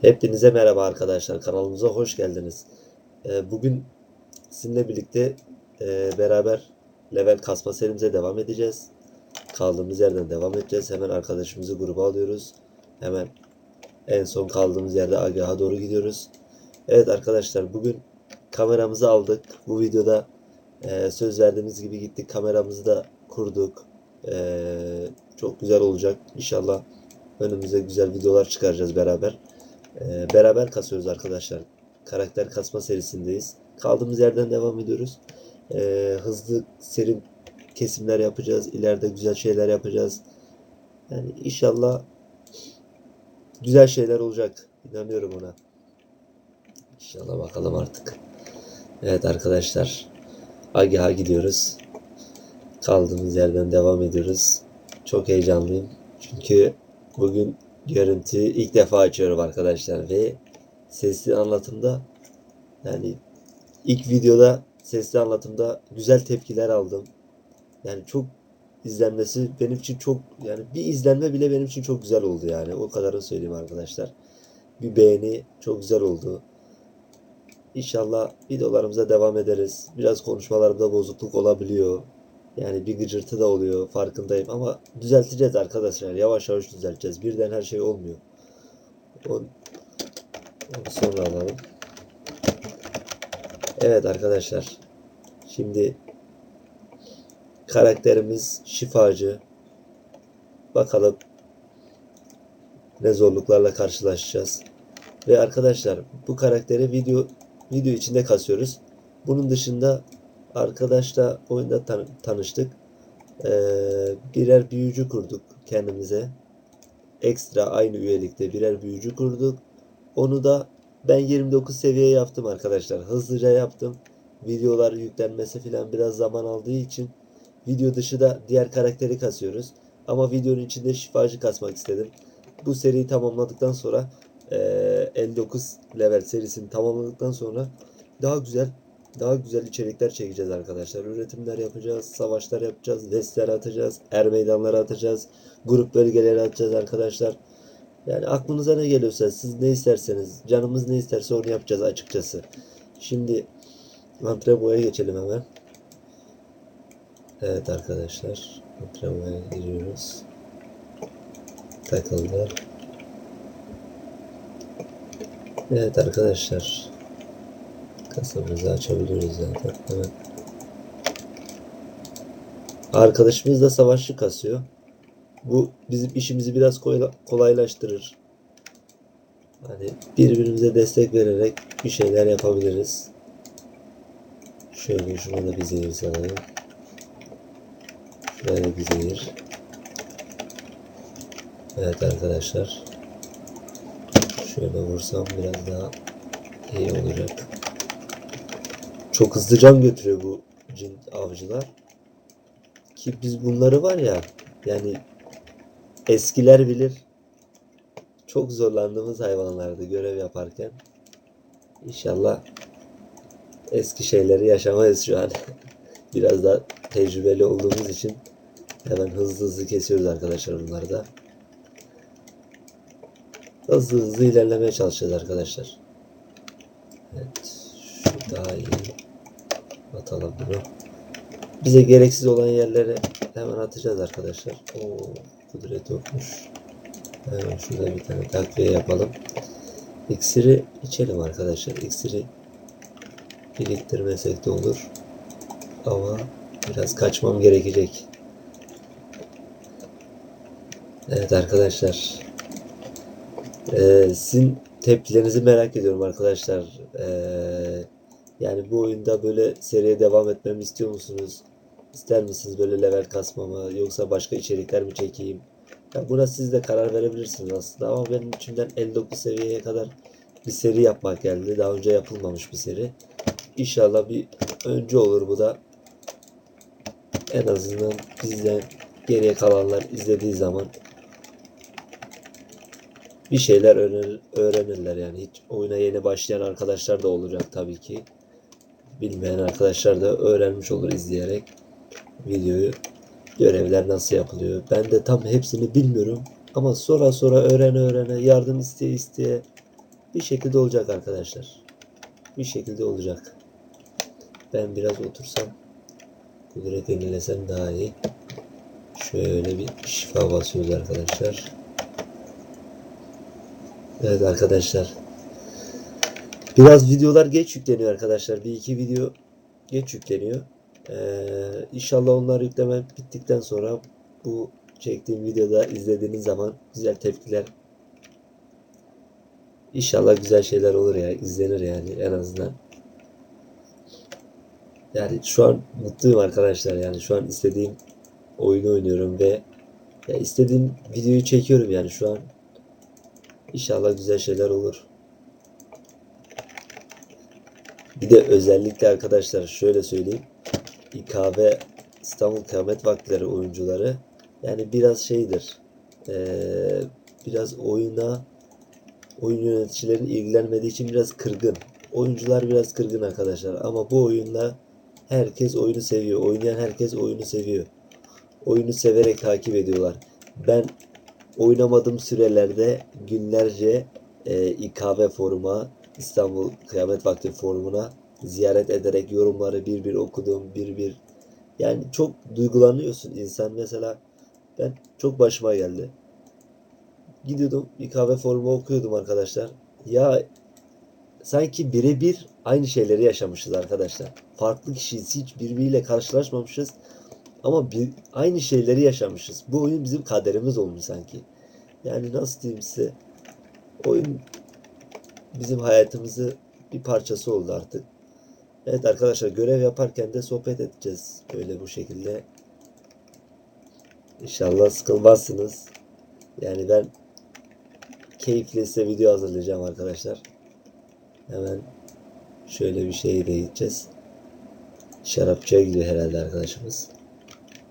Hepinize merhaba arkadaşlar. Kanalımıza hoş geldiniz. Ee, Bugün sizinle birlikte e, beraber level kasma serimize devam edeceğiz. Kaldığımız yerden devam edeceğiz. Hemen arkadaşımızı gruba alıyoruz. Hemen en son kaldığımız yerde Agah'a doğru gidiyoruz. Evet arkadaşlar bugün kameramızı aldık. Bu videoda e, söz verdiğimiz gibi gittik. Kameramızı da kurduk. E, çok güzel olacak. İnşallah önümüze güzel videolar çıkaracağız beraber. Ee, beraber kasıyoruz arkadaşlar. Karakter kasma serisindeyiz. Kaldığımız yerden devam ediyoruz. Ee, hızlı seri kesimler yapacağız. İleride güzel şeyler yapacağız. Yani inşallah güzel şeyler olacak. İnanıyorum ona. İnşallah bakalım artık. Evet arkadaşlar. Agih'a gidiyoruz. Kaldığımız yerden devam ediyoruz. Çok heyecanlıyım. Çünkü bugün görüntüyü ilk defa açıyorum arkadaşlar ve sesli anlatımda yani ilk videoda sesli anlatımda güzel tepkiler aldım. Yani çok izlenmesi benim için çok yani bir izlenme bile benim için çok güzel oldu yani. O kadarını söyleyeyim arkadaşlar. Bir beğeni çok güzel oldu. İnşallah videolarımıza devam ederiz. Biraz konuşmalarımda bozukluk olabiliyor. Yani bir gıcırtı da oluyor farkındayım ama düzelteceğiz arkadaşlar. Yavaş yavaş düzelteceğiz. Birden her şey olmuyor. Onu, onu sonra alalım. Evet arkadaşlar. Şimdi karakterimiz şifacı. Bakalım ne zorluklarla karşılaşacağız. Ve arkadaşlar bu karakteri video video içinde kasıyoruz. Bunun dışında arkadaşla oyunda tan- tanıştık. Ee, birer büyücü kurduk kendimize. Ekstra aynı üyelikte birer büyücü kurduk. Onu da ben 29 seviye yaptım arkadaşlar. Hızlıca yaptım. Videolar yüklenmesi falan biraz zaman aldığı için video dışı da diğer karakteri kasıyoruz. Ama videonun içinde şifacı kasmak istedim. Bu seriyi tamamladıktan sonra 59 level serisini tamamladıktan sonra daha güzel daha güzel içerikler çekeceğiz arkadaşlar. Üretimler yapacağız, savaşlar yapacağız, vestler atacağız, er meydanları atacağız, grup bölgeleri atacağız arkadaşlar. Yani aklınıza ne geliyorsa siz ne isterseniz, canımız ne isterse onu yapacağız açıkçası. Şimdi antrenmaya geçelim hemen. Evet arkadaşlar, antrenmaya giriyoruz. Takıldı. Evet arkadaşlar, Kasamızı açabiliriz zaten. Hemen. Arkadaşımız da savaşçı kasıyor. Bu bizim işimizi biraz kolaylaştırır. Hani birbirimize destek vererek bir şeyler yapabiliriz. Şöyle şuna da bir zehir salayım. Şuraya da bir zehir. Evet arkadaşlar. Şöyle vursam biraz daha iyi olacak. Çok hızlı can götürüyor bu cin avcılar. Ki biz bunları var ya yani eskiler bilir çok zorlandığımız hayvanlardı görev yaparken. İnşallah eski şeyleri yaşamayız şu an. Biraz da tecrübeli olduğumuz için hemen hızlı hızlı kesiyoruz arkadaşlar bunları da. Hızlı hızlı ilerlemeye çalışacağız arkadaşlar. Evet. Daha iyi. Atalım bunu. Bize gereksiz olan yerlere hemen atacağız arkadaşlar. Oo, kudret yokmuş. Hemen şurada bir tane takviye yapalım. İksiri içelim arkadaşlar. İksiri biriktirmesek de olur. Ama biraz kaçmam gerekecek. Evet arkadaşlar. Ee, sizin tepkilerinizi merak ediyorum arkadaşlar. Ee, yani bu oyunda böyle seriye devam etmemi istiyor musunuz? İster misiniz böyle level kasmamı yoksa başka içerikler mi çekeyim? Ya buna siz de karar verebilirsiniz aslında ama benim içimden 59 seviyeye kadar bir seri yapmak geldi. Daha önce yapılmamış bir seri. İnşallah bir önce olur bu da. En azından bizden geriye kalanlar izlediği zaman bir şeyler öğrenir, öğrenirler yani. Hiç oyuna yeni başlayan arkadaşlar da olacak tabii ki. Bilmeyen arkadaşlar da öğrenmiş olur izleyerek videoyu. Görevler nasıl yapılıyor. Ben de tam hepsini bilmiyorum. Ama sonra sonra öğrene öğrene yardım isteye isteye Bir şekilde olacak arkadaşlar. Bir şekilde olacak. Ben biraz otursam kudret yenilesem daha iyi. Şöyle bir şifa basıyoruz arkadaşlar. Evet arkadaşlar. Biraz videolar geç yükleniyor arkadaşlar. Bir iki video geç yükleniyor. Ee, inşallah onlar yükleme bittikten sonra bu çektiğim videoda izlediğiniz zaman güzel tepkiler İnşallah güzel şeyler olur ya. izlenir yani en azından. Yani şu an mutluyum arkadaşlar. Yani şu an istediğim oyunu oynuyorum ve ya istediğim videoyu çekiyorum yani şu an. İnşallah güzel şeyler olur. Bir de özellikle arkadaşlar şöyle söyleyeyim. İKV İstanbul Kıyamet Vaktileri oyuncuları yani biraz şeydir. Biraz oyuna oyun yöneticilerin ilgilenmediği için biraz kırgın. Oyuncular biraz kırgın arkadaşlar ama bu oyunda herkes oyunu seviyor. Oynayan herkes oyunu seviyor. Oyunu severek takip ediyorlar. Ben oynamadığım sürelerde günlerce e, İKV foruma, İstanbul Kıyamet Vakti forumuna ziyaret ederek yorumları bir bir okudum, bir bir yani çok duygulanıyorsun insan mesela ben çok başıma geldi. Gidiyordum bir kahve forumu okuyordum arkadaşlar. Ya sanki birebir aynı şeyleri yaşamışız arkadaşlar. Farklı kişiyiz. Hiç birbiriyle karşılaşmamışız. Ama bir, aynı şeyleri yaşamışız. Bu oyun bizim kaderimiz olmuş sanki. Yani nasıl diyeyim size. Oyun bizim hayatımızı bir parçası oldu artık. Evet arkadaşlar görev yaparken de sohbet edeceğiz. Böyle bu şekilde. İnşallah sıkılmazsınız. Yani ben keyifli size video hazırlayacağım arkadaşlar. Hemen şöyle bir şeye de gideceğiz. Şarapçıya gidiyor herhalde arkadaşımız.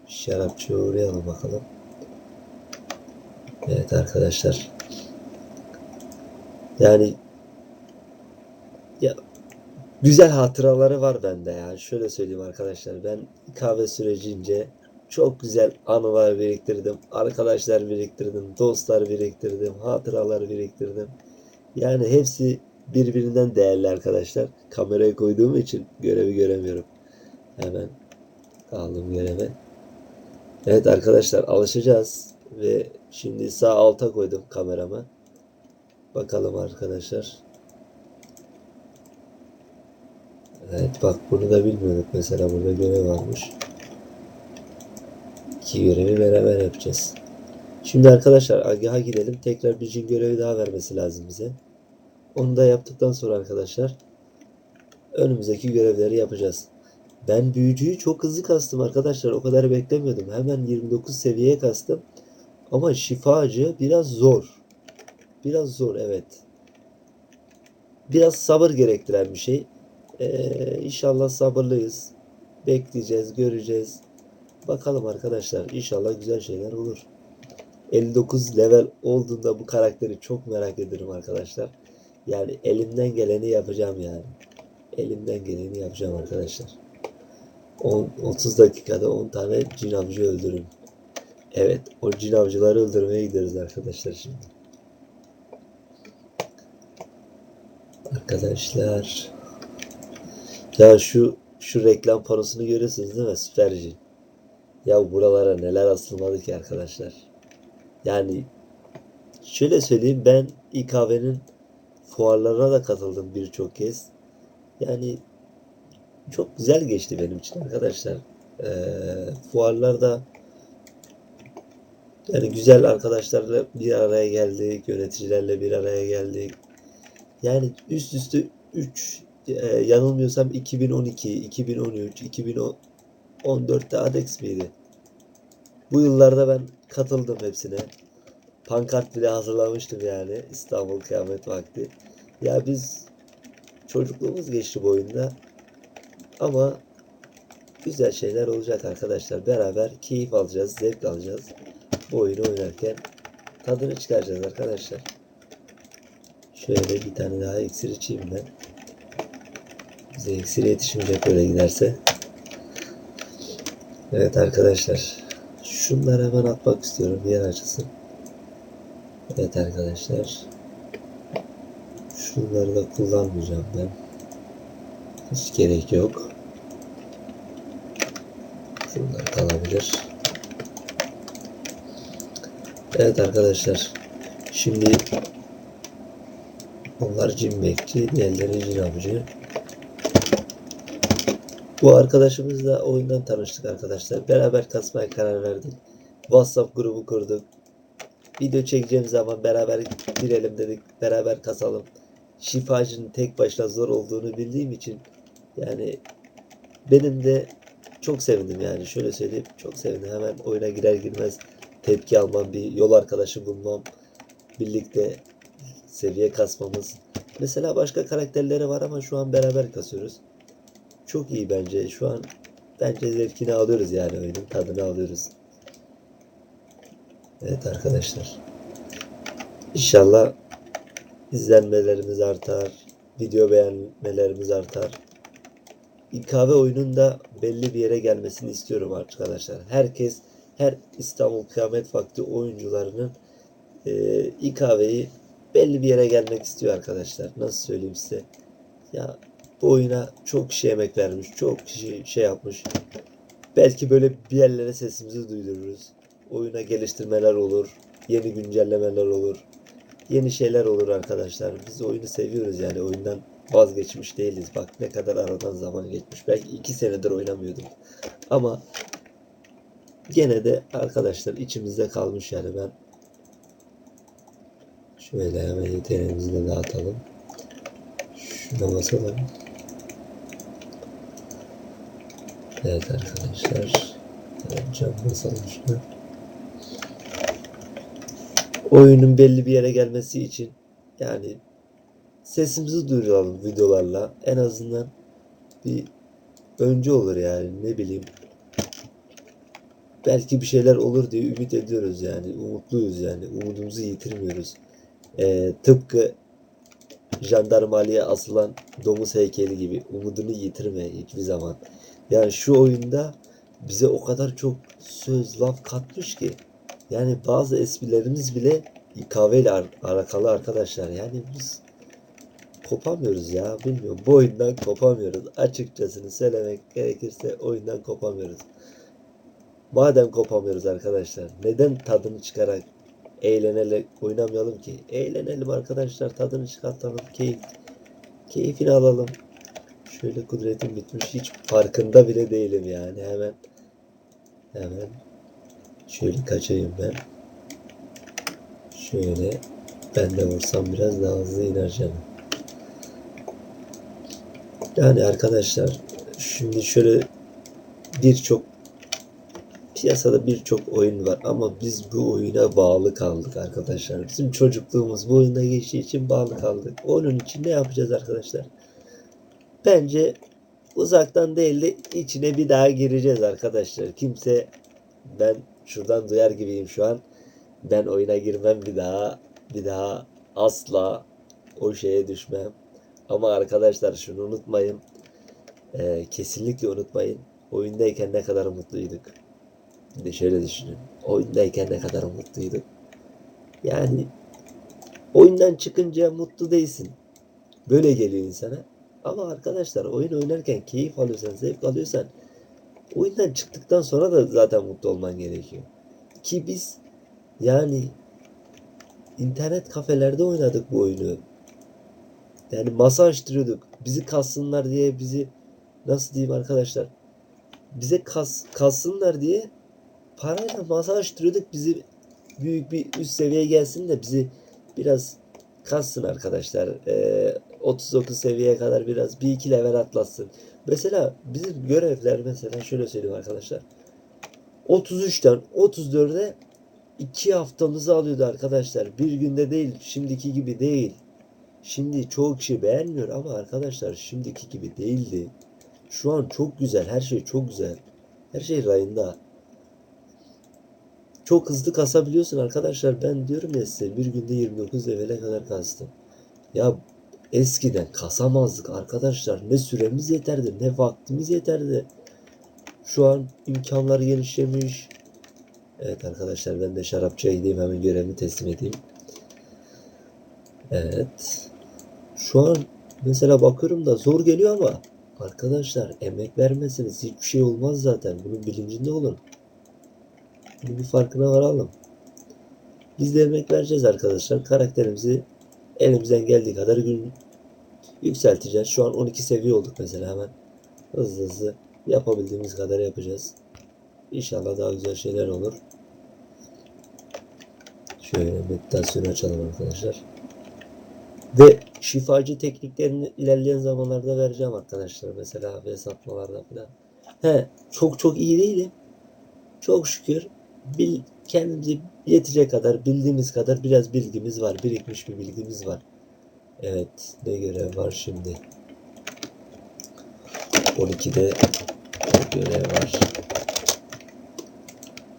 Şarapçıya uğrayalım bakalım. Evet arkadaşlar. Yani ya güzel hatıraları var bende ya. Şöyle söyleyeyim arkadaşlar. Ben kahve sürecince çok güzel anılar biriktirdim. Arkadaşlar biriktirdim. Dostlar biriktirdim. Hatıralar biriktirdim. Yani hepsi birbirinden değerli arkadaşlar. Kamerayı koyduğum için görevi göremiyorum. Hemen aldım göreve. Evet arkadaşlar alışacağız. Ve şimdi sağ alta koydum kameramı. Bakalım arkadaşlar. Evet bak bunu da bilmiyorduk. Mesela burada görev varmış. İki görevi beraber yapacağız. Şimdi arkadaşlar Agah'a gidelim. Tekrar bir cin görevi daha vermesi lazım bize. Onu da yaptıktan sonra arkadaşlar önümüzdeki görevleri yapacağız. Ben büyücüyü çok hızlı kastım arkadaşlar. O kadar beklemiyordum. Hemen 29 seviyeye kastım. Ama şifacı biraz zor. Biraz zor evet. Biraz sabır gerektiren bir şey. Ee, inşallah sabırlıyız. Bekleyeceğiz, göreceğiz. Bakalım arkadaşlar. İnşallah güzel şeyler olur. 59 level olduğunda bu karakteri çok merak ederim arkadaşlar. Yani elimden geleni yapacağım yani. Elimden geleni yapacağım arkadaşlar. 10, 30 dakikada 10 tane cin avcı öldürün. Evet o cin avcıları öldürmeye gidiyoruz arkadaşlar şimdi. Arkadaşlar. Ya şu şu reklam panosunu görüyorsunuz değil mi? Süper cin. Ya buralara neler asılmadı ki arkadaşlar. Yani şöyle söyleyeyim ben İKV'nin fuarlarına da katıldım birçok kez. Yani çok güzel geçti benim için arkadaşlar. Ee, fuarlarda yani güzel arkadaşlarla bir araya geldik, yöneticilerle bir araya geldik. Yani üst üste 3 e, yanılmıyorsam 2012, 2013, 2014'te Adex miydi? Bu yıllarda ben katıldım hepsine. Pankart bile hazırlamıştım yani İstanbul Kıyamet Vakti. Ya biz çocukluğumuz geçti bu oyunda. Ama güzel şeyler olacak arkadaşlar. Beraber keyif alacağız, zevk alacağız. Bu oyunu oynarken tadını çıkaracağız arkadaşlar. Şöyle bir tane daha iksir içeyim ben. Bize iksir yetişmeyecek öyle giderse. Evet arkadaşlar. Şunları hemen atmak istiyorum. Yer açılsın. Evet arkadaşlar. Şunları da kullanmayacağım ben. Hiç gerek yok. Şunlar kalabilir. Evet arkadaşlar. Şimdi onlar cin bekçi, diğerleri cin avcı. Bu arkadaşımızla oyundan tanıştık arkadaşlar. Beraber kasmaya karar verdik. WhatsApp grubu kurduk. Video çekeceğim zaman beraber girelim dedik. Beraber kasalım. Şifacının tek başına zor olduğunu bildiğim için yani benim de çok sevindim yani şöyle söyleyeyim çok sevindim hemen oyuna girer girmez tepki almam bir yol arkadaşı bulmam birlikte seviye kasmamız mesela başka karakterleri var ama şu an beraber kasıyoruz çok iyi bence şu an bence zevkini alıyoruz yani oyunun tadını alıyoruz evet arkadaşlar İnşallah izlenmelerimiz artar video beğenmelerimiz artar İKV oyununda belli bir yere gelmesini istiyorum arkadaşlar. Herkes, her İstanbul Kıyamet Vakti oyuncularının e, İKV'yi belli bir yere gelmek istiyor arkadaşlar. Nasıl söyleyeyim size? Ya bu oyuna çok kişi emek vermiş, çok kişi şey yapmış. Belki böyle bir yerlere sesimizi duydururuz. Oyuna geliştirmeler olur, yeni güncellemeler olur, yeni şeyler olur arkadaşlar. Biz oyunu seviyoruz yani oyundan vazgeçmiş değiliz. Bak ne kadar aradan zaman geçmiş. Belki iki senedir oynamıyordum. Ama gene de arkadaşlar içimizde kalmış yani ben şöyle hemen yeteneğimizi de dağıtalım. Şuna basalım. Evet arkadaşlar. Evet, cam basalım şuna. Oyunun belli bir yere gelmesi için yani sesimizi duyuralım videolarla. En azından bir önce olur yani ne bileyim. Belki bir şeyler olur diye ümit ediyoruz yani. Umutluyuz yani. Umudumuzu yitirmiyoruz. Ee, tıpkı jandarmaliye asılan domuz heykeli gibi. Umudunu yitirme hiçbir zaman. Yani şu oyunda bize o kadar çok söz laf katmış ki. Yani bazı esprilerimiz bile İKV ile alakalı arkadaşlar. Yani biz kopamıyoruz ya. Bilmiyorum. Bu oyundan kopamıyoruz. Açıkçasını söylemek gerekirse oyundan kopamıyoruz. Madem kopamıyoruz arkadaşlar. Neden tadını çıkarak eğlenerek oynamayalım ki? Eğlenelim arkadaşlar. Tadını çıkartalım. Keyif. Keyfini alalım. Şöyle kudretim bitmiş. Hiç farkında bile değilim yani. Hemen hemen şöyle kaçayım ben. Şöyle ben de vursam biraz daha hızlı iner canım. Yani arkadaşlar şimdi şöyle birçok piyasada birçok oyun var ama biz bu oyuna bağlı kaldık arkadaşlar. Bizim çocukluğumuz bu oyunda geçtiği için bağlı kaldık. Onun için ne yapacağız arkadaşlar? Bence uzaktan değil de içine bir daha gireceğiz arkadaşlar. Kimse ben şuradan duyar gibiyim şu an. Ben oyuna girmem bir daha. Bir daha asla o şeye düşmem. Ama arkadaşlar şunu unutmayın. Ee, kesinlikle unutmayın. Oyundayken ne kadar mutluyduk. De şöyle düşünün. Oyundayken ne kadar mutluyduk. Yani oyundan çıkınca mutlu değilsin. Böyle geliyor insana. Ama arkadaşlar oyun oynarken keyif alıyorsan, zevk alıyorsan oyundan çıktıktan sonra da zaten mutlu olman gerekiyor. Ki biz yani internet kafelerde oynadık bu oyunu. Yani masa açtırıyorduk. Bizi kassınlar diye bizi nasıl diyeyim arkadaşlar? Bize kas, kassınlar diye parayla masa açtırıyorduk. Bizi büyük bir üst seviyeye gelsin de bizi biraz kassın arkadaşlar. Ee, 39 seviyeye kadar biraz bir iki level atlatsın. Mesela bizim görevler mesela şöyle söyleyeyim arkadaşlar. 33'ten 34'e 2 haftamızı alıyordu arkadaşlar. Bir günde değil, şimdiki gibi değil. Şimdi çoğu kişi beğenmiyor ama arkadaşlar şimdiki gibi değildi. Şu an çok güzel, her şey çok güzel. Her şey rayında. Çok hızlı kasabiliyorsun arkadaşlar. Ben diyorum ya size bir günde 29 levele kadar kastım. Ya eskiden kasamazdık arkadaşlar. Ne süremiz yeterdi, ne vaktimiz yeterdi. Şu an imkanlar genişlemiş. Evet arkadaşlar ben de şarapçıya gideyim hemen görevimi teslim edeyim. Evet. Şu an mesela bakıyorum da zor geliyor ama arkadaşlar emek vermeseniz hiçbir şey olmaz zaten. Bunun bilincinde olun. Bunun bir farkına varalım. Biz de emek vereceğiz arkadaşlar. Karakterimizi elimizden geldiği kadar gün yükselteceğiz. Şu an 12 seviye olduk mesela hemen. Hızlı hızlı yapabildiğimiz kadar yapacağız. İnşallah daha güzel şeyler olur. Şöyle meditasyonu açalım arkadaşlar. Ve şifacı tekniklerini ilerleyen zamanlarda vereceğim arkadaşlar. Mesela hesapmalarda falan. He, çok çok iyi değilim. Çok şükür bil, kendimize yetecek kadar bildiğimiz kadar biraz bilgimiz var. Birikmiş bir bilgimiz var. Evet ne görev var şimdi? 12'de görev var.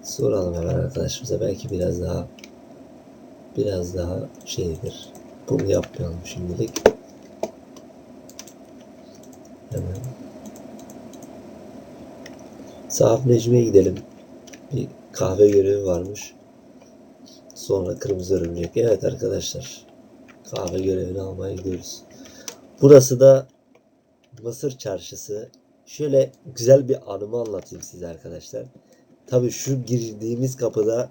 Soralım hemen arkadaşımıza belki biraz daha biraz daha şeydir. Bunu yapmayalım şimdilik. Hemen. Sahaf Necmi'ye gidelim. Bir kahve görevi varmış. Sonra kırmızı örümcek. Evet arkadaşlar. Kahve görevini almaya gidiyoruz. Burası da Mısır çarşısı. Şöyle güzel bir anımı anlatayım size arkadaşlar. Tabii şu girdiğimiz kapıda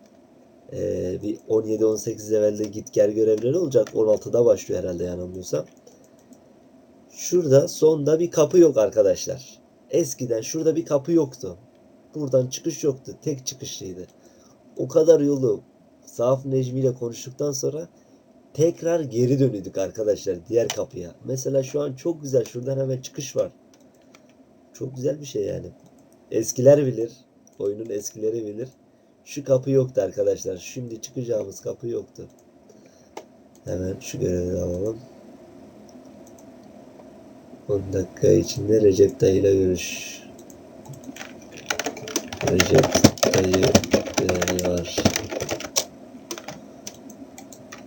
ee, bir 17-18 levelde git gel görevleri olacak. 16'da başlıyor herhalde yanılmıyorsam. Şurada sonda bir kapı yok arkadaşlar. Eskiden şurada bir kapı yoktu. Buradan çıkış yoktu. Tek çıkışlıydı. O kadar yolu Saf Necmi ile konuştuktan sonra tekrar geri dönüyorduk arkadaşlar diğer kapıya. Mesela şu an çok güzel. Şuradan hemen çıkış var. Çok güzel bir şey yani. Eskiler bilir. Oyunun eskileri bilir. Şu kapı yoktu arkadaşlar. Şimdi çıkacağımız kapı yoktu. Hemen şu görevi alalım. 10 dakika içinde Recep Dayı ile görüş. Recep Dayı görevi var.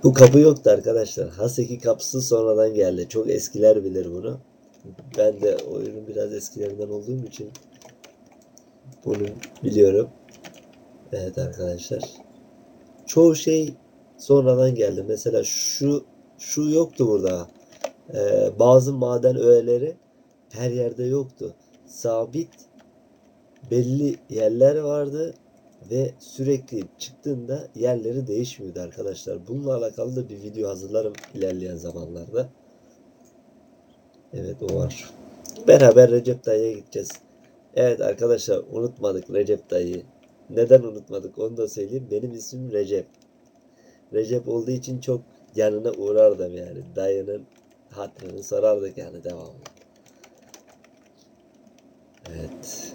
Bu kapı yoktu arkadaşlar. Haseki kapısı sonradan geldi. Çok eskiler bilir bunu. Ben de oyunun biraz eskilerinden olduğum için bunu biliyorum. Evet arkadaşlar. Çoğu şey sonradan geldi. Mesela şu şu yoktu burada. Ee, bazı maden öğeleri her yerde yoktu. Sabit belli yerler vardı ve sürekli çıktığında yerleri değişmiyordu arkadaşlar. Bununla alakalı da bir video hazırlarım ilerleyen zamanlarda. Evet o var. Beraber Recep Dayı'ya gideceğiz. Evet arkadaşlar unutmadık Recep Dayı'yı. Neden unutmadık onu da söyleyeyim. Benim ismim Recep. Recep olduğu için çok yanına uğrardım yani. Dayının hatırını sorardık yani devamlı. Evet.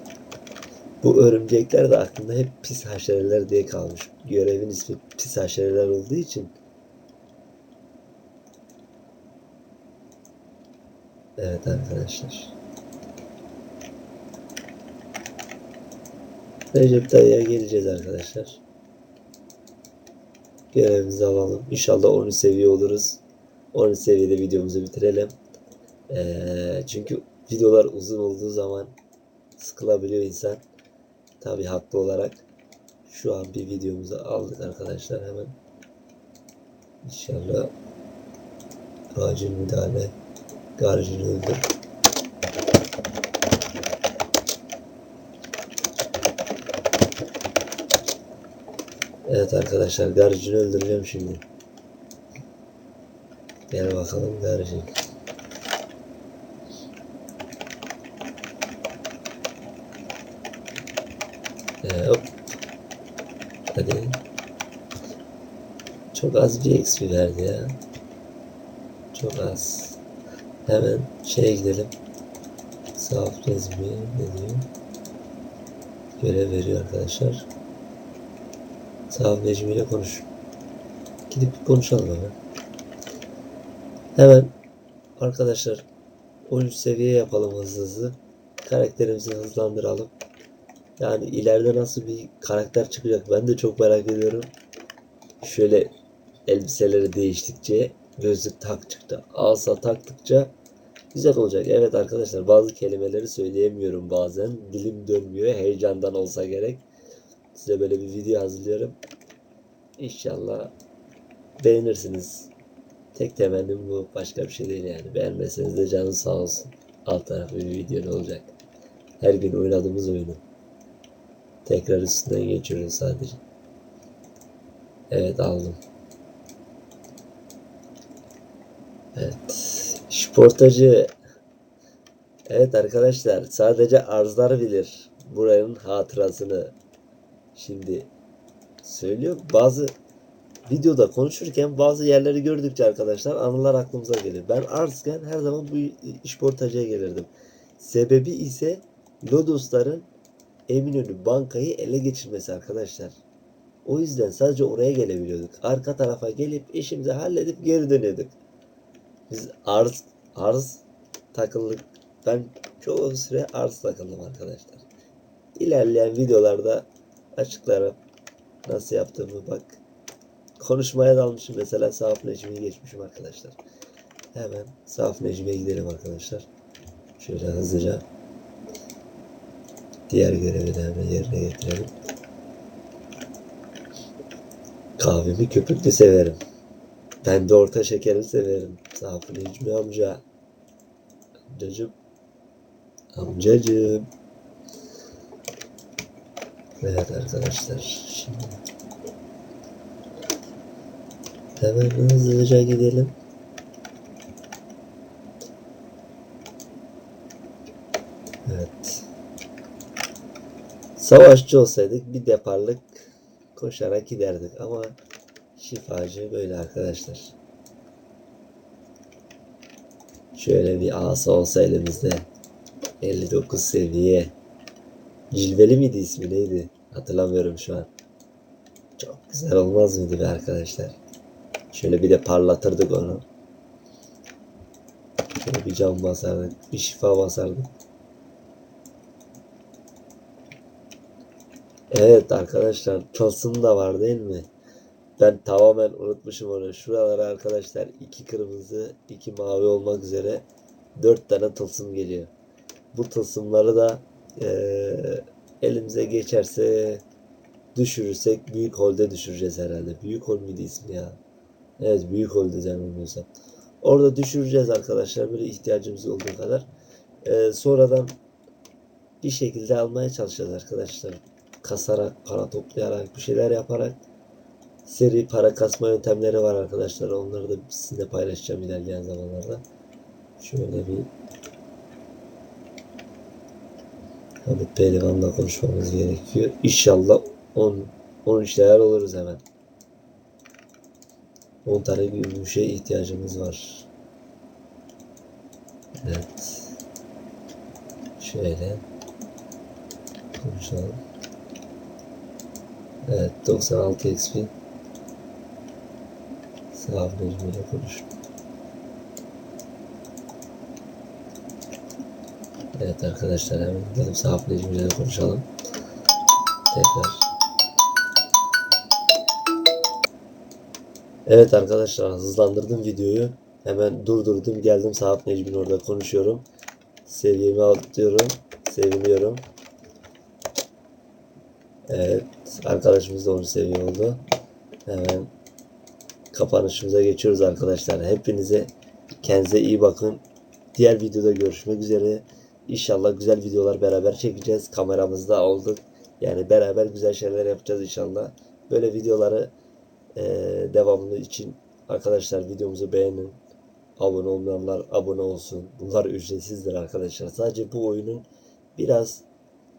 Bu örümcekler de aklımda hep pis haşereler diye kalmış. Görevin ismi pis haşereler olduğu için. Evet arkadaşlar. Recep Dayı'ya geleceğiz arkadaşlar. Görevimizi alalım. İnşallah 13 seviye oluruz. 13 seviyede videomuzu bitirelim. Ee, çünkü videolar uzun olduğu zaman sıkılabiliyor insan. Tabi haklı olarak. Şu an bir videomuzu aldık arkadaşlar hemen. İnşallah acil müdahale garajını öldür. Evet arkadaşlar garajını öldüreceğim şimdi. Gel bakalım garajın. Ee, hop. Hadi. Çok az bir XP verdi ya. Çok az. Hemen şeye gidelim. Saf resmi ne diyor? Görev veriyor arkadaşlar. Saf Necmi ile konuş. Gidip bir konuşalım hemen. Hemen arkadaşlar 13 seviye yapalım hızlı hızlı. Karakterimizi hızlandıralım. Yani ileride nasıl bir karakter çıkacak ben de çok merak ediyorum. Şöyle elbiseleri değiştikçe gözlük taktıkça, asa taktıkça güzel olacak. Evet arkadaşlar bazı kelimeleri söyleyemiyorum bazen. Dilim dönmüyor. Heyecandan olsa gerek. Size böyle bir video hazırlıyorum. İnşallah beğenirsiniz. Tek temennim bu. Başka bir şey değil yani. Beğenmeseniz de canınız sağ olsun. Alt tarafı bir video olacak? Her gün oynadığımız oyunu. Tekrar üstünden geçiyoruz sadece. Evet aldım. Evet. Şportacı. Evet arkadaşlar sadece arzlar bilir buranın hatırasını. Şimdi söylüyor. Bazı videoda konuşurken bazı yerleri gördükçe arkadaşlar anılar aklımıza gelir. Ben arzken her zaman bu işportacıya gelirdim. Sebebi ise Lodosların Eminönü bankayı ele geçirmesi arkadaşlar. O yüzden sadece oraya gelebiliyorduk. Arka tarafa gelip işimizi halledip geri dönüyorduk. Biz arz arz takıldık. Ben çoğu süre arz takıldım arkadaşlar. İlerleyen videolarda açıklarım nasıl yaptığımı bak. Konuşmaya dalmışım mesela Saf Necmi'yi geçmişim arkadaşlar. Hemen Saf Necmi'ye gidelim arkadaşlar. Şöyle hızlıca diğer görevi de hemen yerine getirelim. Kahvemi köpüklü severim. Ben de orta şekeri severim. Saf Necmi amca. Amcacım. Amcacım. Evet arkadaşlar. Şimdi hemen hızlıca gidelim. Evet. Savaşçı olsaydık bir deparlık koşarak giderdik ama şifacı böyle arkadaşlar. Şöyle bir asa olsa elimizde 59 seviye Cilveli miydi ismi neydi? Hatırlamıyorum şu an. Çok güzel olmaz mıydı be arkadaşlar? Şöyle bir de parlatırdık onu. Şöyle bir cam basardık. Bir şifa basardık. Evet arkadaşlar tılsım da var değil mi? Ben tamamen unutmuşum onu. Şuralara arkadaşlar iki kırmızı, iki mavi olmak üzere dört tane tılsım geliyor. Bu tılsımları da eee, elimize geçerse düşürürsek büyük holde düşüreceğiz herhalde. Büyük hol muydu ismi ya? Evet büyük holde yanılmıyorsam. Orada düşüreceğiz arkadaşlar böyle ihtiyacımız olduğu kadar. Eee, sonradan bir şekilde almaya çalışacağız arkadaşlar. Kasarak, para toplayarak, bir şeyler yaparak seri para kasma yöntemleri var arkadaşlar. Onları da sizinle paylaşacağım ilerleyen zamanlarda. Şöyle bir Hamit Pehlivan'la konuşmamız gerekiyor. İnşallah 10 10 işler oluruz hemen. 10 tane gümüşe ihtiyacımız var. Evet. Şöyle konuşalım. Evet 96 XP. Sağ ile konuş. Evet arkadaşlar hemen gidelim sahaf ile konuşalım. Tekrar. Evet arkadaşlar hızlandırdım videoyu. Hemen durdurdum geldim sahaf Necmi'nin orada konuşuyorum. Seviyemi atlıyorum. Seviniyorum. Evet arkadaşımız da 10 seviye oldu. Hemen kapanışımıza geçiyoruz arkadaşlar. Hepinize kendinize iyi bakın. Diğer videoda görüşmek üzere. İnşallah güzel videolar beraber çekeceğiz. Kameramızda olduk. Yani beraber güzel şeyler yapacağız inşallah. Böyle videoları eee devamlı için arkadaşlar videomuzu beğenin. Abone olmayanlar abone olsun. Bunlar ücretsizdir arkadaşlar. Sadece bu oyunun biraz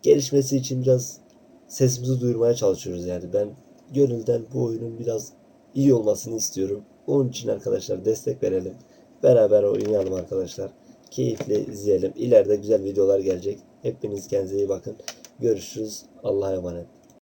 gelişmesi için biraz sesimizi duyurmaya çalışıyoruz yani. Ben gönülden bu oyunun biraz iyi olmasını istiyorum. Onun için arkadaşlar destek verelim. Beraber oynayalım arkadaşlar. Keyifle izleyelim. İleride güzel videolar gelecek. Hepiniz kendinize iyi bakın. Görüşürüz. Allah'a emanet.